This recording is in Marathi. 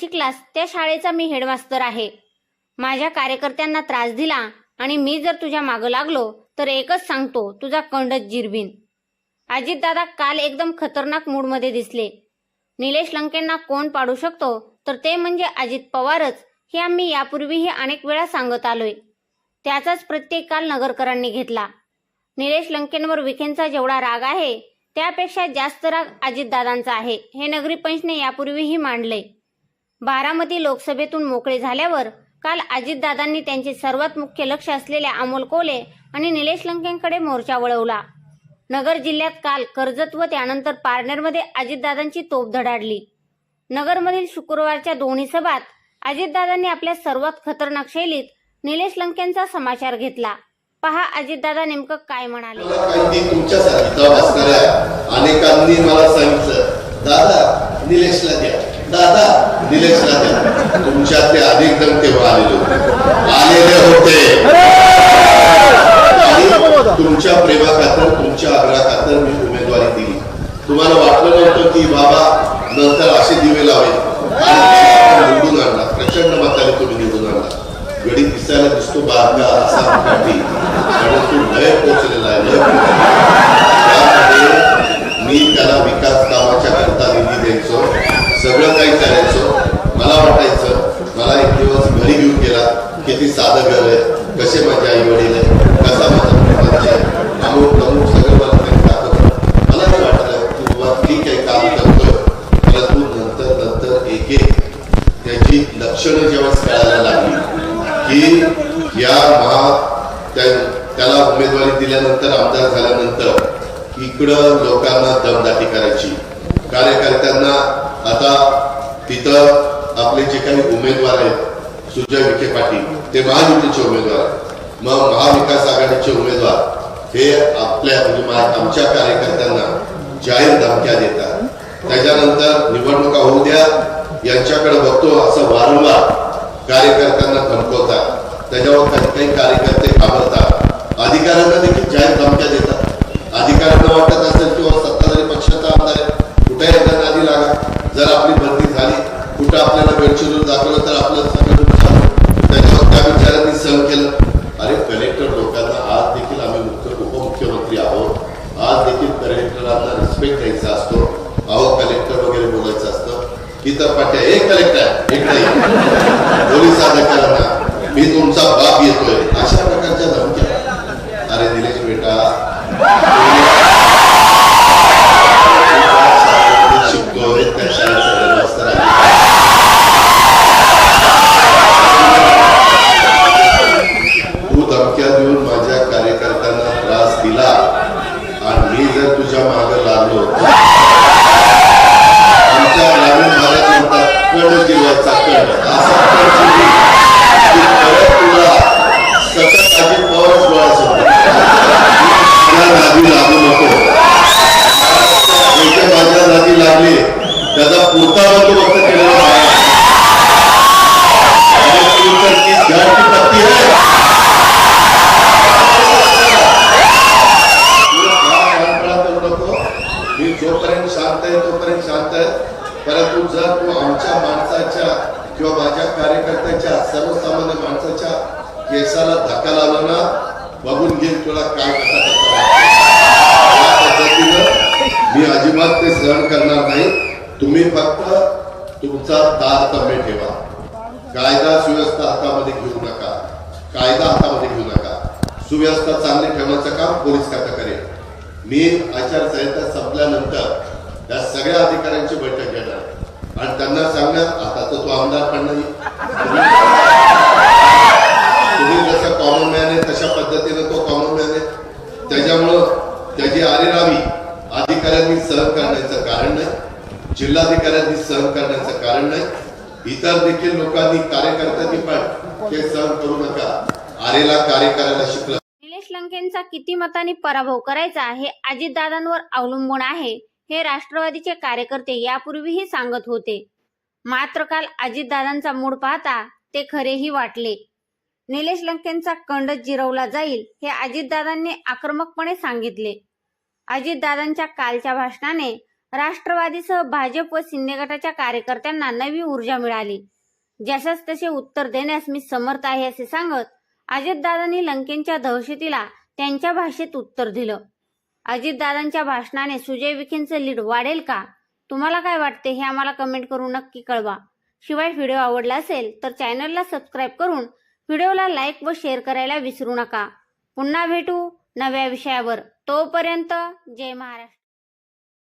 शिकलास त्या शाळेचा मी हेडमास्तर आहे. माझ्या कार्यकर्त्यांना त्रास दिला आणि मी जर तुझ्या मागं लागलो तर एकच सांगतो तुझा कंडच जिरबीन. अजितदादा काल एकदम खतरनाक मूडमध्ये दिसले. निलेश लंकेंना कोण पाडू शकतो तर ते म्हणजे अजित पवारच हे आम्ही यापूर्वीही अनेक वेळा सांगत आलोय. त्याचाच प्रत्येक काल नगरकरांनी घेतला. निलेश लंकेंवर विखेंचा जेवढा राग आहे त्यापेक्षा जास्त राग अजितदादांचा आहे हे नगरी पंचने यापूर्वीही मांडले बारामती लोकसभेतून मोकळे झाल्यावर काल अजितदादांनी त्यांचे सर्वात मुख्य लक्ष असलेल्या अमोल कोले आणि निलेश लंकेंकडे मोर्चा वळवला. नगर जिल्ह्यात काल कर्जत व त्यानंतर पारनेरमध्ये अजितदादांची तोप धडाडली. नगरमधील शुक्रवारच्या दोन्ही सभात अजितदादांनी आपल्या सर्वात खतरनाक शैलीत निलेश लंकेंचा समाचार घेतला. पहा अजितदादा नेमकं काय म्हणाले. अनेकांनी मला सांगितलं दादा निलेशला द्या. दादा निलेशला द्या तुमच्यातले अनेक जण तेव्हा आलेले होते. आलेले होते. तुमच्या प्रेमा खातर तुमच्या आग्रहा खातर मी उमेदवारी दिली. तुम्हाला वाटलं नव्हतं की बाबा नंतर असे दिवे लावेल. निवडून आणला प्रचंड मताने तुम्ही निवडून आणला गडी दिसायला दिसतो बारका असा काठी परंतु लय पोचलेला आहे लय पोचलेला आहे. त्यामध्ये मी त्याला विकास कामाच्या करता निधी द्यायचो सगळं काही करायचो मला वाटायचं मला एक दिवस घरी घेऊन गेला किती साधं घर आहे कसे माझे आई वडील आहे कसा माझा आहे अमुक अमुक सगळं मला त्यांनी दाखवलं मला नाही वाटलं की बाबा ठीक आहे काम करतोय नंतर नंतर एक एक त्याची लक्षणं जेव्हा कळायला लागली की या महा त्याला उमेदवारी दिल्यानंतर आमदार झाल्यानंतर इकडं लोकांना दमदाटी करायची कार्यकर्त्यांना आता तिथं आपले जे काही उमेदवार आहेत सुजय विखे पाटील ते महायुतीचे उमेदवार आहेत मग महाविकास आघाडीचे उमेदवार हे आपल्या म्हणजे आमच्या कार्यकर्त्यांना जाहीर धमक्या देतात. त्याच्यानंतर निवडणुका होऊ द्या यांच्याकडे बघतो असं वारंवार कार्यकर्त्यांना धमकवतात. त्याच्यावर काही काही कार्यकर्ते घाबरतात. अधिकाऱ्यांना देखील जाहीर धमक्या देतात. अधिकाऱ्यांना वाटत असेल किंवा हो, सत्ताधारी पक्षाचा आमदार आहे. कुठे त्यांना आधी लागा. जर आपली आहोत. आज देखील कलेक्टरांना रिस्पेक्ट द्यायचा असतो. अहो कलेक्टर वगैरे बोलायचं असतं. इतर पाट्या एक कलेक्टर एक नाही पोलीस अधिकाऱ्यांना मी तुमचा बाप येतोय. अशा प्रकारच्या धमक्या. अरे निलेश बेटा शिकतोय त्या शाळेत सगळे मास्तर आहे तू धमक्या देऊन माझ्या कार्यकर्त्यांना त्रास दिला आणि तुमच्या मागे लागलो. आमच्या ग्रामीण भागात म्हणतात कण दिवस कण असा कण जिवी की परत तुला सतत अजित पवारच डोळ्यासमोर मला नादी लागू नको ज्याच्या माझ्या नादी लागली त्याचा पुरता बंदोबस्त केलेला आहे आणि तू तर ती झाड की पत्ती आहे मी जोपर्यंत शांत आहे तोपर्यंत शांत आहे. परंतु जर तू आमच्या माणसाच्या किंवा माझ्या कार्यकर्त्याच्या सर्वसामान्य माणसाच्या केसाला धक्का लावला ना बघून घेईल तुला काय कसा कसा पद्धतीनं मी अजिबात ते सहन करणार नाही. तुम्ही फक्त तुमचा तारतम्य ठेवा. कायदा सुव्यवस्था हातामध्ये घेऊ नका. कायदा हातामध्ये घेऊ नका. सुव्यवस्था चांगली ठेवण्याचं काम पोलीस खातं करेल मी आचारसंहिता संपल्यानंतर त्या सगळ्या अधिकाऱ्यांची बैठक घेणार. आणि त्यांना सांगणार आता तर तो आमदार पण नाही. तुम्ही जसा कॉमन मॅन आहे तशा पद्धतीनं तो कॉमन मॅन आहे. त्याच्यामुळं त्याची आरेरावी अधिकाऱ्यांनी सहन करण्याचं कारण नाही जिल्हाधिकाऱ्यांनी सहन करण्याचं कारण नाही. इतर देखील लोकांनी कार्यकर्त्यांनी पण ते सहन करू नका. आरेला कार्य करायला शिकलं. निलेश लंकेंचा किती मताने पराभव करायचा हे अजितदादांवर अवलंबून आहे. हे राष्ट्रवादीचे कार्यकर्ते यापूर्वीही सांगत होते. मात्र काल अजितदादांचा मूड पाहता ते खरेही वाटले. निलेश लंकेंचा कंड जिरवला जाईल हे अजितदादांनी आक्रमकपणे सांगितले. अजितदादांच्या कालच्या भाषणाने राष्ट्रवादीसह भाजप व शिंदे गटाच्या कार्यकर्त्यांना नवी ऊर्जा मिळाली. जशास तसे उत्तर देण्यास मी समर्थ आहे असे सांगत अजितदादांनी लंकेंच्या दहशतीला त्यांच्या भाषेत उत्तर दिलं. अजितदादांच्या भाषणाने सुजय विखेंचं लीड वाढेल का? तुम्हाला काय वाटते हे आम्हाला कमेंट करून नक्की कळवा. शिवाय व्हिडिओ आवडला असेल तर चॅनलला सबस्क्राईब करून व्हिडिओला लाईक व शेअर करायला विसरू नका. पुन्हा भेटू नव्या विषयावर. तोपर्यंत जय महाराष्ट्र.